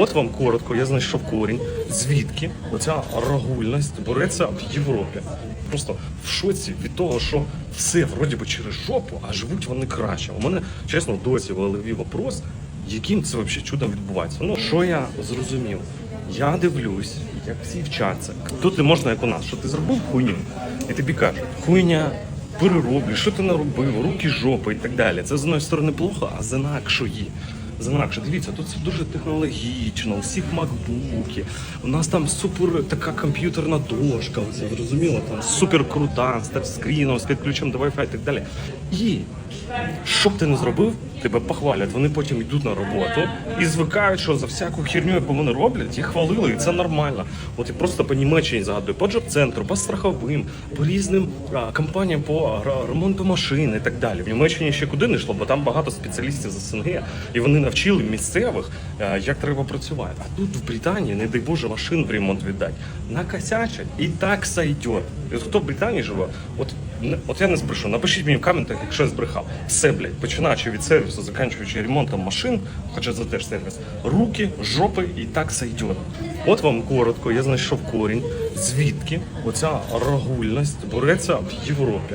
От вам коротко, я знайшов корінь, звідки оця рагульність береться в Європі. Просто в шоці від того, що все вроді би через жопу, а живуть вони краще. У мене чесно досі в голові вопрос, яким це взагалі чудом відбувається. Ну що я зрозумів? Я дивлюсь, як всі вчаться. Тут не можна, як у нас, що ти зробив хуйню, і тобі кажуть, хуйня. Перероблю, що ти наробив, руки жопи і так далі. Це з одної сторони плохо, а з інакшої. З інакше, дивіться, тут все дуже технологічно, у макбуки. У нас там супер така комп'ютерна дошка, це зрозуміло, там супер крута, з тачскріном, з підключенням до Wi-Fi і так далі. І що б ти не зробив, тебе похвалять. Вони потім йдуть на роботу і звикають, що за всяку херню, яку вони роблять, їх хвалили, і це нормально. От і просто по Німеччині згадую, по джоб-центру, по страховим, по різним а, компаніям по ремонту машин і так далі. В Німеччині ще куди не йшло, бо там багато спеціалістів з СНГ, і вони навчили місцевих, як треба працювати. А тут в Британії, не дай Боже, машин в ремонт віддать. Накосячать і так сойдет. І от хто в Британії живе, от От я не збрешу, напишіть мені в коментах, якщо я збрехав. Все, блядь, починаючи від сервісу, закінчуючи ремонтом машин, хоча це теж сервіс, руки, жопи і так сойдет. От вам коротко, я знайшов корінь, звідки оця рагульність береться в Європі.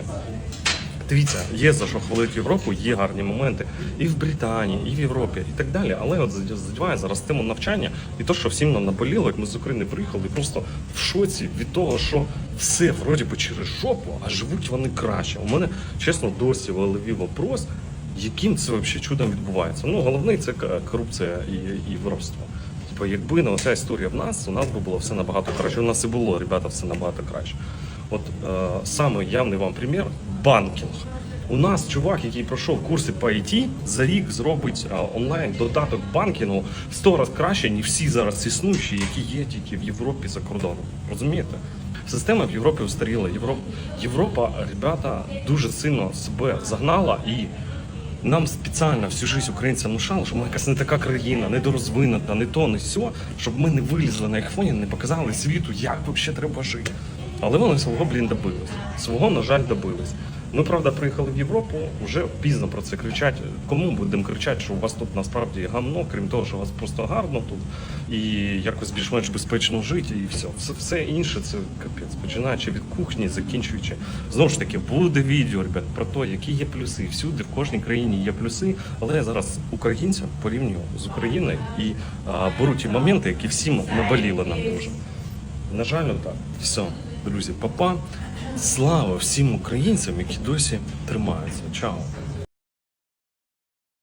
Дивіться, є за що хвалити Європу, є гарні моменти і в Британії, і в Європі, і так далі. Але от задіває зараз тему навчання і то, що всім нам наболіло, як ми з України приїхали, просто в шоці від того, що все вроді би через жопу, а живуть вони краще. У мене чесно досі в голові вопрос, яким це взагалі чудом відбувається. Ну головний це корупція і, і воровство. Типу, якби не оця історія в нас, у нас би було все набагато краще. У нас і було, ребята, все набагато краще. От е, саме явний вам примір банкінг. У нас чувак, який пройшов курси по IT, за рік зробить е, онлайн додаток банкінгу в 100 разів краще, ніж всі зараз існуючі, які є тільки в Європі за кордоном. Розумієте? Система в Європі устаріла. Європа, Європа, ребята, дуже сильно себе загнала і нам спеціально всю життя українцям внушали, що ми якась не така країна, недорозвинута, не то, не сьо, щоб ми не вилізли на їх фоні, не показали світу, як взагалі треба жити. Але вони свого, блін, добились. Свого, на жаль, добились. Ми, правда, приїхали в Європу, вже пізно про це кричать. Кому будемо кричати, що у вас тут насправді гамно, крім того, що у вас просто гарно тут і якось більш-менш безпечно жити, і все. Все, все інше це капець, починаючи від кухні, закінчуючи. Знову ж таки, буде відео, ребят, про те, які є плюси. Всюди, в кожній країні є плюси, але я зараз українців порівнюю з Україною і а, беру ті моменти, які всім наболіли нам дуже. На жаль, так. Все, друзі, папа. Слава всім українцям, які досі тримаються. Чао.